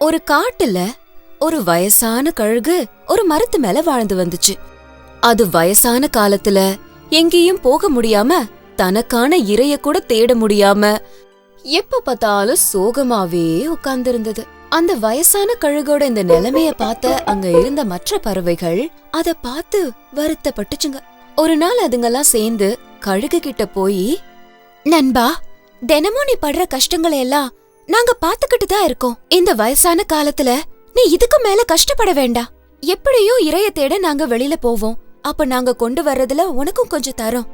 ஒரு காட்டுல ஒரு வயசான கழுகு ஒரு மரத்து மேல வாழ்ந்து வந்துச்சு. அது வயசான காலத்துல எங்கேயும் போக முடியாம தனக்கான இரைய கூட தேட முடியாம எப்ப பார்த்தாலும் சோகமாவே உட்கார்ந்திருந்தது. அந்த வயசான கழுகோட இந்த நிலைமைய பார்த்த அங்க இருந்த மற்ற பறவைகள் அத பார்த்து வருத்தப்பட்டுச்சுங்க. ஒரு நாள் அதுங்கெல்லாம் சேர்ந்து கழுகு கிட்ட போய் நண்பா தினமும் நீ படுற கஷ்டங்களை எல்லாம் நாங்க பாத்துக்கிட்டு தான் இருக்கோம். இந்த வயசான காலத்துல நீ இதுக்கு மேல கஷ்டப்பட வேண்டாம். எப்படியோ இரைய தேட நாங்க வெளியில போவோம். அப்ப நாங்க கொண்டு வர்றதுல உனக்கும் கொஞ்சம் தரோம்.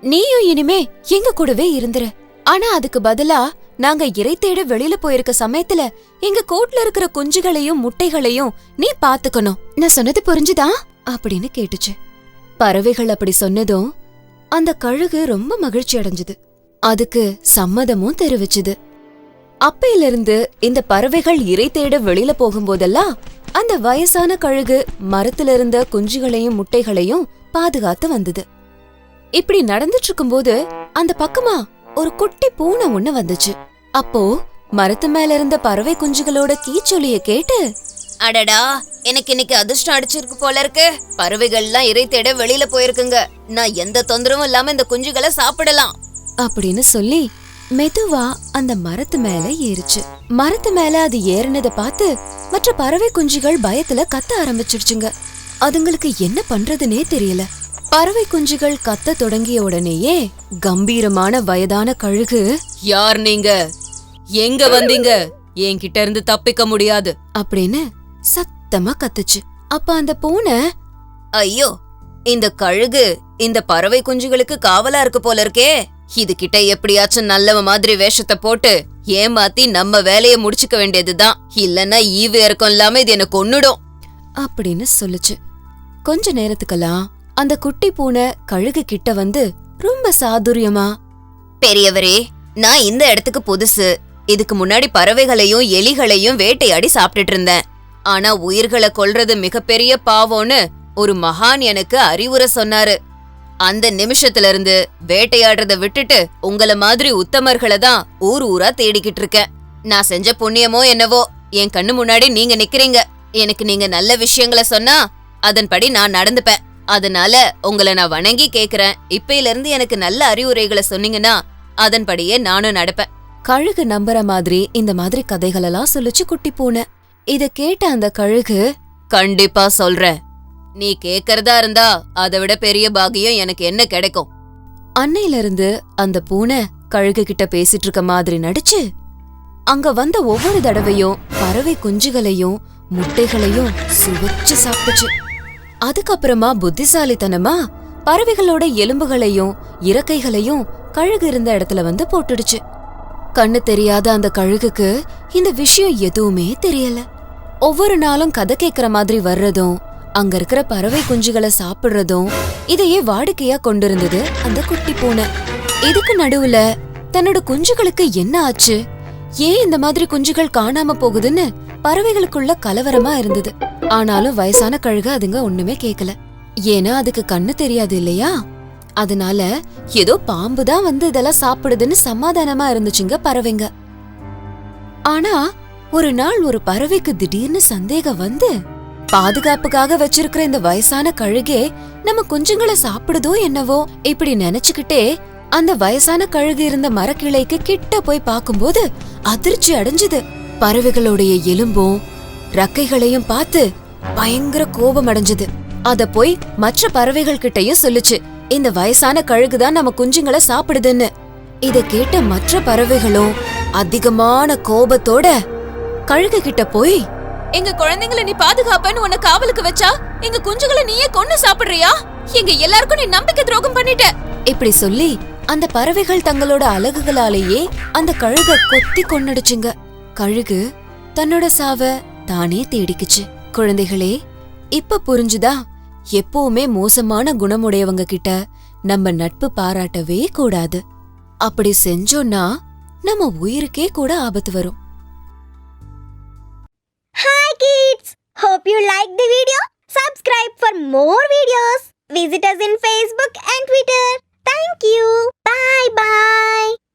நீயும் இனிமே எங்க கூடவே இருந்துரு. ஆனா அதுக்கு பதிலா நாங்க இறை தேட வெளியில போயிருக்க சமயத்துல எங்க கூட்ல இருக்கிற குஞ்சுகளையும் முட்டைகளையும் நீ பாத்துக்கணும். நான் சொன்னது புரிஞ்சுதா? அப்படின்னு கேட்டுச்சு. பறவைகள் அப்படி சொன்னதும் அந்த கழுகு ரொம்ப மகிழ்ச்சி அடைஞ்சது. அதுக்கு சம்மதமும் தெரிவிச்சுது. அப்பையிலிருந்து இந்த பறவைகள் இறை தேட வெளியில போகும்போதெல்லாம் அந்த வயசான கழுகு மரத்துல இருந்த குஞ்சுகளையும் முட்டைகளையும் பாதுகாத்து வந்தது. இப்படி நடந்துட்டு இருக்கும்போது அந்த பக்கமா ஒரு குட்டி பூனை ஒண்ணு வந்துச்சு. அப்போ மரத்து மேல இருந்த பறவை குஞ்சுகளோட கீச்சொலிய கேட்டு அடடா எனக்கு இன்னைக்கு அதிர்ஷ்டம் அடிச்சிருக்கு போல இருக்கு. பறவைகள்லாம் இறை தேட வெளியில போயிருக்குங்க. நான் எந்த தொந்தரவும் இல்லாம இந்த குஞ்சுகளை சாப்பிடலாம். அப்படின்னு சொல்லி மெதுவா அந்த மரத்து மேல ஏறுச்சு. மரத்து மேல அது ஏறினத பார்த்து மற்ற பறவை குஞ்சுகள் பயத்துல கத்த ஆரம்பிச்சிருச்சுங்க. அதுங்களுக்கு என்ன பண்றதுனே தெரியல. பறவை குஞ்சுகள் கத்த தொடங்கிய உடனேயே கம்பீரமான வயதான கழுகு யார் நீங்க? எங்க வந்தீங்க? என்கிட்ட இருந்து தப்பிக்க முடியாது. அப்படின்னு சத்தமா கத்துச்சு. அப்ப அந்த பூனை ஐயோ இந்த கழுகு இந்த பறவை குஞ்சுகளுக்கு காவலா இருக்கு போல இருக்கே. இது கிட்ட எப்படியாச்சும் நல்லவ மாதிரி வேஷத்தை போட்டு ஏமாத்தி நம்ம வேலைய முடிச்சுக்க வேண்டியதுதான். இல்லன்னா ஈவு இறக்கம் இல்லாம இது என்ன கொன்னுடும். அப்படின்னு சொல்லுச்சு. கொஞ்ச நேரத்துக்கெல்லாம் அந்த குட்டி பூனை கழுகு கிட்ட வந்து ரொம்ப சாதுரியமா பெரியவரே நான் இந்த இடத்துக்கு புதுசு. இதுக்கு முன்னாடி பறவைகளையும் எலிகளையும் வேட்டையாடி சாப்பிட்டுட்டு இருந்தேன். ஆனா உயிர்களை கொல்றது மிகப்பெரிய பாவம்னு ஒரு மகான் எனக்கு அறிவுரை சொன்னாரு. அந்த நிமிஷத்துல இருந்து வேட்டையாடுறத விட்டுட்டு உங்கள மாதிரி உத்தமர்களை தான் ஊர் ஊரா தேடிக்கிட்டு இருக்கேன். நான் செஞ்ச புண்ணியமோ என்னவோ என் கண்ணு முன்னாடி நீங்க நிக்கிறீங்க. எனக்கு நீங்க நல்ல விஷயங்களை சொன்னா அதன்படி நான் நடந்துப்பேன். அதனால உங்களை நான் வணங்கி கேக்குறேன். இப்பையில இருந்து எனக்கு நல்ல அறிவுரைகளை சொன்னீங்கன்னா அதன்படியே நானும் நடப்பேன். கழுகு நம்புற மாதிரி இந்த மாதிரி கதைகளெல்லாம் சொல்லுச்சு குட்டி பூனை. இத கேட்ட அந்த கழுகு கண்டிப்பா சொல்றேன். நீ கேக்கறதா இருந்தா அதை விட பெரிய பாகியம் எனக்கு என்ன கிடைக்கும்? அன்னையில இருந்து அந்த பூனை கழுகு கிட்ட பேசிட்டு இருக்க மாதிரி நடிச்சு அங்க வந்த ஒவ்வொரு தடவையும் பறவை குஞ்சுகளையும் முட்டைகளையும் சுவைச்சு சாப்பிட்டுச்சு. அதுக்கப்புறமா புத்திசாலித்தனமா பறவைகளோட எலும்புகளையும் இறக்கைகளையும் கழுகு இருந்த இடத்துல வந்து போட்டுடுச்சு. கண்ணு தெரியாத அந்த கழுகுக்கு இந்த விஷயம் எதுவுமே தெரியல. ஒவ்வொரு நாளும் கதை கேக்குற மாதிரி வர்றதும் அங்க இருக்கிற பறவை குஞ்சுகளை சாப்பிடுறதும் இதையே வாடிக்கையா கொண்டிருந்தது அந்த குட்டி பூனை. இதுக்கு நடுவுல தன்னோட குஞ்சுகளுக்கு என்ன ஆச்சு? ஏன் இந்த மாதிரி குஞ்சுகள் காணாம போகுதுன்னு பறவைகளுக்குள்ள கலவரமா இருந்தது. ஆனாலும் வயசான கழுகு அதுங்க ஒண்ணுமே கேக்கல. ஏன்னா அதுக்கு கண்ணு தெரியாது இல்லையா? அதனால ஏதோ பாம்பு தான் வந்து இதெல்லாம் சாப்பிடுதுன்னு சமாதானமா இருந்துச்சுங்க பறவைங்க. ஆனா ஒரு நாள் ஒரு பறவைக்கு திடீர்னு சந்தேகம் வந்து பாதுகாப்புக்காக வச்சிருக்கிற இந்த வயசான கழுகே நம்ம குஞ்சுங்களை சாப்பிடுதோ என்னவோ இப்படி நினைச்சுக்கிட்டே அந்த வயசான கழுகு இருந்த மரக்கிளைக்கு கிட்ட போய் பார்க்கும்போது அதிர்ச்சி அடைஞ்சது. பறவைகளுடைய எலும்பும் ரக்கைகளையும் பார்த்து பயங்கர கோபம் அடைஞ்சது. அத போய் மற்ற பறவைகள் கிட்டயும் சொல்லுச்சு இந்த வயசான கழுகு தான் நம்ம குஞ்சுங்களை சாப்பிடுதுன்னு. இத கேட்ட மற்ற பறவைகளும் அதிகமான கோபத்தோட கழுகு கிட்ட போய் எங்க குழந்தைங்கள நீ பாதுகாப்பன்னு உன்னை காவலுக்கு வச்சா எங்க குஞ்சுகளை நீயே கொன்னு சாப்பிடுறியா? எங்க எல்லாருக்கும் நீ நம்பிக்கை துரோகம் பண்ணிட்ட. இப்படி சொல்லி அந்த பறவைகள் தங்களோட அலகுகளாலேயே அந்த கழுக கொத்தி கொன்னுடுச்சுங்க. கழுகு தன்னோட சாவ தானே தேடிக்குச்சு. குழந்தைகளே இப்ப புரிஞ்சுதா எப்பவுமே மோசமான குணமுடையவங்க கிட்ட நம்ம நட்பு பாராட்டவே கூடாது. அப்படி செஞ்சோம்னா நம்ம உயிருக்கே கூட ஆபத்து வரும். Hope you liked the video. Subscribe for more videos. Visit us in Facebook and Twitter. Thank you. Bye bye.